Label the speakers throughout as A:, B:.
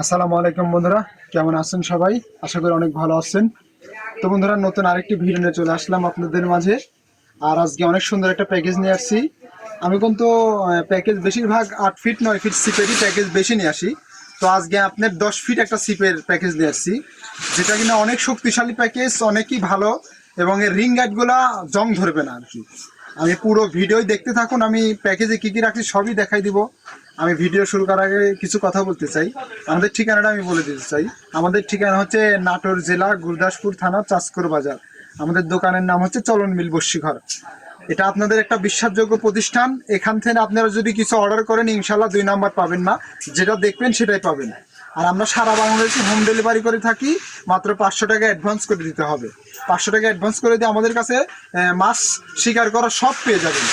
A: আসসালামু আলাইকুম বন্ধুরা, কেমন আছেন সবাই? আশা করি অনেক ভালো আছেন। তো বন্ধুরা, নতুন আরেকটি ভিডিও নিয়ে চলে আসলাম আপনাদের মাঝে। আর আজকে অনেক সুন্দর একটা প্যাকেজ নিয়ে আসছি। আমি কিন্তু প্যাকেজ বেশিরভাগ আট ফিট নয় ফিট সিপেরই প্যাকেজ বেশি নিয়ে আসি। তো আজকে আপনার দশ ফিট একটা সিপের প্যাকেজ নিয়ে আসছি। যেটা কিনা অনেক শক্তিশালী প্যাকেজ অনেকই ভালো, এবং এর রিং গাইডগুলা জং ধরবে না আর কি। আমি পুরো ভিডিওই দেখতে থাকুন, আমি প্যাকেজে কি কি রাখছি সবই দেখাই দিব। আমি ভিডিও শুরু করার আগে কিছু কথা বলতে চাই। আমাদের ঠিকানাটা আমি বলে দিতে চাই। আমাদের ঠিকানা হচ্ছে নাটোর জেলা, গুরদাসপুর থানা চাষকর বাজার। আমাদের দোকানের নাম হচ্ছে চলন মিল বস্যিঘর এটা আপনাদের একটা বিশ্বাসযোগ্য প্রতিষ্ঠান। এখান থেকে আপনারা যদি কিছু অর্ডার করেন ইনশাল্লাহ দুই নাম্বার পাবেন না যেটা দেখবেন সেটাই পাবেন। আর আমরা সারা বাংলাদেশে হোম ডেলিভারি করে থাকি, মাত্র পাঁচশো টাকা অ্যাডভান্স করে দিতে হবে। পাঁচশো টাকা অ্যাডভান্স করে দিয়ে আমাদের কাছে মাছ শিকার করা সব পেয়ে যাবেন।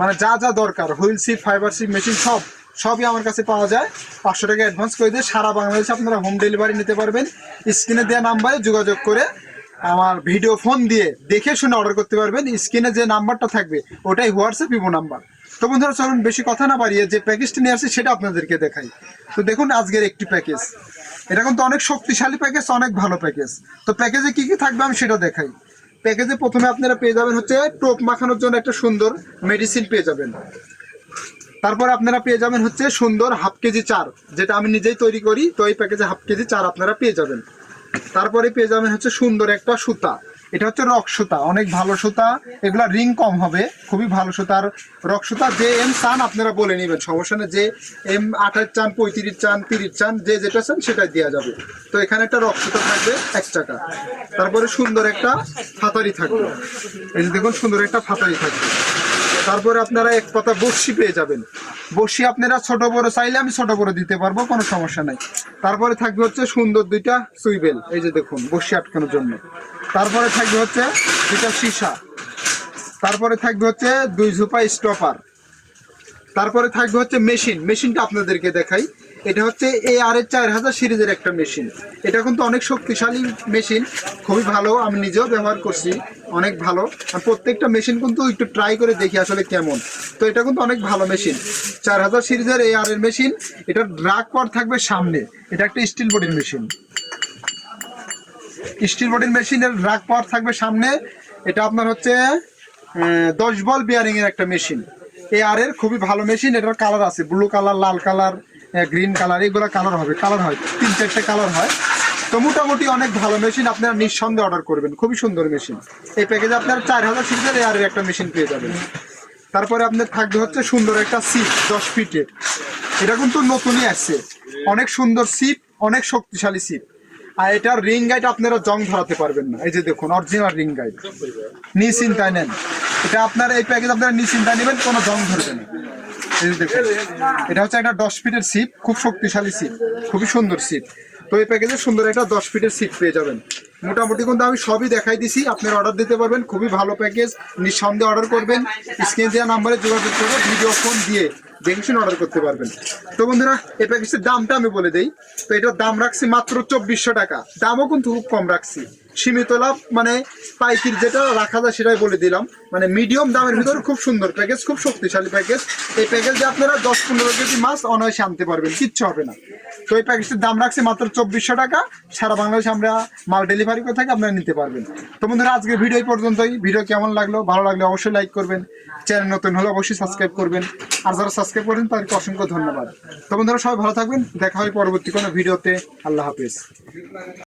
A: মানে যা যা দরকার, হুইল সিপ ফাইবার সিপ মেশিন সব, সবই আমার কাছে পাওয়া যায়। পাঁচশো টাকা অ্যাডভান্স করে দিয়ে সারা বাংলাদেশে আপনারা হোম ডেলিভারি নিতে পারবেন। স্ক্রিনে দেওয়া নাম্বারে যোগাযোগ করে আমার ভিডিও ফোন দিয়ে দেখে শুনে অর্ডার করতে পারবেন। স্ক্রিনে যে নাম্বারটা থাকবে, ওটাই হোয়াটসঅ্যাপ ইমো নাম্বার তো বন্ধুরা, চলুন বেশি কথা না বাড়িয়ে যে প্যাকেজটি নিয়ে আসছি সেটা আপনাদেরকে দেখাই। তো দেখুন, আজকের একটি প্যাকেজ এটা কিন্তু অনেক শক্তিশালী প্যাকেজ অনেক ভালো প্যাকেজ তো প্যাকেজে কি কি থাকবে আমি সেটা দেখাই। প্যাকেজে প্রথমে আপনারা পেয়ে যাবেন হচ্ছে টোপ মাখানোর জন্য একটা সুন্দর মেডিসিন পেয়ে যাবেন। তারপর আপনারা পেয়ে যাবেন হচ্ছে সুন্দর হাফ কেজি চার, যেটা আমি নিজেই তৈরি করি, তো এই প্যাকেজে হাফ কেজি চার আপনারা পেয়ে যাবেন। তারপরে পেয়ে যাবেন হচ্ছে সুন্দর একটা সুতা। এটা হচ্ছে রক সুতা, অনেক ভালো সুতা। এগুলা রিং কম হবে, খুবই ভালো সুতা। আর রক সুতা, যে এম চান আপনারা বলে নেবেন, সমস্যা যে এম আঠাশ চান, পঁয়ত্রিশ চান, তিরিশ চান, যে যেটা চান সেটাই দেওয়া যাবে। তো এখানে একটা রক সুতা থাকবে এক টাকা তারপরে সুন্দর একটা ফাতারি থাকবে। এই যে দেখুন, সুন্দর একটা ফাতারি থাকবে। তারপরে আপনারা এক পাতা বসি পেয়ে যাবেন। বসি আপনারা ছোট বড় চাইলে আমি ছোট বড় দিতে পারব, কোনো সমস্যা নাই। তারপরে থাকবে হচ্ছে সুন্দর দুইটা সুইবেল। এই যে দেখুন বসি আটকানোর জন্য। তারপরে থাকবে হচ্ছে দুইটা সীসা। তারপরে থাকবে হচ্ছে দুই ঝোপা স্টপার তারপরে থাকবে হচ্ছে মেশিন মেশিনটা আপনাদেরকে দেখাই। এটা হচ্ছে এ আর এর চার হাজার সিরিজের একটা মেশিন এটা কিন্তু অনেক শক্তিশালী মেশিন খুবই ভালো। আমি নিজেও ব্যবহার করছি। অনেক ভালো। আর প্রত্যেকটা মেশিন কিন্তু একটু ট্রাই করে দেখি আসলে কেমন। তো এটা কিন্তু অনেক ভালো মেশিন চার হাজার সিরিজের এ আর এর মেশিন এটা ড্রাগ পর থাকবে সামনে। এটা একটা স্টিল বডির মেশিন স্টিল বডির মেশিনের ড্রাগ পাওয়ার থাকবে সামনে। এটা আপনার হচ্ছে দশ বল বিয়ারিং এর একটা মেশিন। এ আর এর খুবই ভালো মেশিন, এটার কালার আছে ব্লু কালার লাল কালার গ্রিন কালার এগুলো কালার হবে কালার হয়, তিন চারটে কালার হয়। তো মোটামুটি অনেক ভালো মেশিন, আপনারা নিঃসন্দেহে অর্ডার করবেন, খুবই সুন্দর মেশিন। এই প্যাকেজে আপনার চার হাজার সিরিজের এ আর এর একটা মেশিন পেয়ে যাবেন। তারপরে আপনার থাকবে হচ্ছে সুন্দর একটা সিপ দশ ফিটের এটা কিন্তু নতুনই আসছে। অনেক সুন্দর সিপ অনেক শক্তিশালী সিপ আর এটার রিং গাইড আপনারা জং ধরাতে পারবেন না। এই যে দেখুন অরিজিনাল রিং গাইড নিশ্চিন্তায় নেন। এটা আপনার এই প্যাকেজ আপনারা নিশ্চিন্তায় নেবেন, কোনো জং ধরবে না। এটা হচ্ছে একটা দশ ফিটের সিপ খুব শক্তিশালী সিপ খুবই সুন্দর সিপ তো এই প্যাকেজে সুন্দর একটা দশ ফিটের সিট পেয়ে যাবেন। মোটামুটি কিন্তু আমি সবই দেখাই দিছি। আপনারা অর্ডার দিতে পারবেন, খুবই ভালো প্যাকেজ নিঃসন্দেহে অর্ডার করবেন। স্ক্রিন দেওয়া নাম্বারে যোগাযোগ করে ভিডিও ফোন দিয়ে দেখে অর্ডার করতে পারবেন। তো বন্ধুরা, এই প্যাকেজের দামটা আমি বলে দেই। তো এটার দাম রাখছি মাত্র চব্বিশশো টাকা। দামও কিন্তু খুব কম রাখছি। সীমিত লাভ মানে পাইকির যেটা রাখা যায় সেটাই বলে দিলাম। মানে মিডিয়াম দামের ভিতরে খুব সুন্দর প্যাকেজ খুব শক্তিশালী প্যাকেজ এই প্যাকেজে আপনারা দশ পনেরো কেজি মাছ অনায়াসে আনতে পারবেন, কিচ্ছু হবে না। তো এই প্যাকেজটির দাম রাখছি মাত্র চব্বিশশো টাকা। সারা বাংলাদেশে আমরা মাল ডেলিভারি করে থেকে, আপনারা নিতে পারবেন। তো বন্ধুরা আজকে ভিডিও পর্যন্তই। ভিডিও কেমন লাগল, ভালো লাগলে অবশ্যই লাইক করবেন। চ্যানেল নতুন হলে অবশ্যই সাবস্ক্রাইব করবেন। আর যারা সাবস্ক্রাইব করেন তাদেরকে অসংখ্য ধন্যবাদ। তো বন্ধুরা, সবাই ভালো থাকবেন। দেখা হয় পরবর্তী কোনো ভিডিওতে। আল্লাহ হাফিজ।